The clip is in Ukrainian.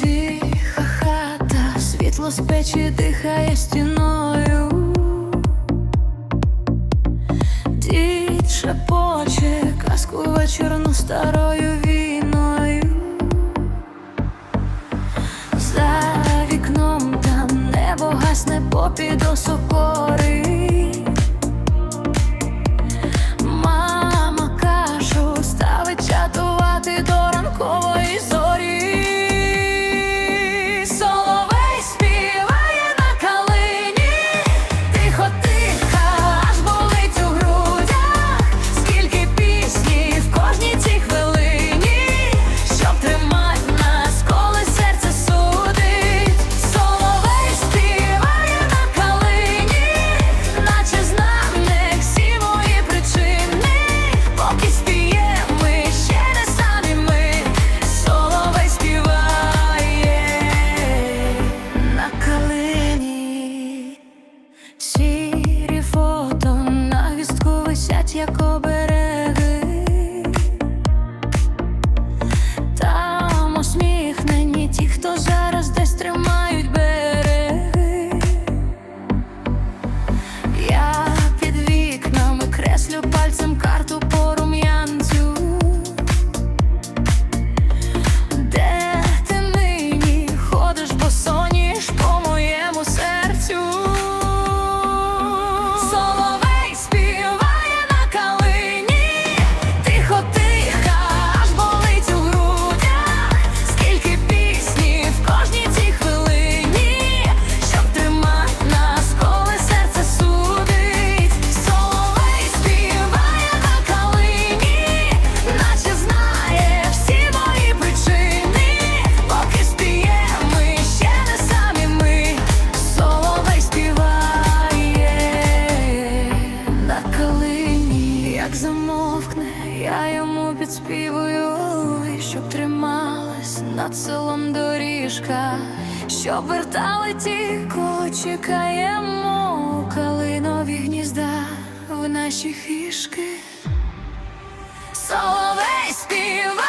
Тиха хата, світло з печі дихає стіною, Дід шепоче казку вечорну старою війною, за вікном там небо гасне попід осокори. як замовкне, я йому підспівую, щоб трималась над селом доріжка, щоб вертали ті, коли чекаємо калинові гнізда в наші хішки. Соловей співа.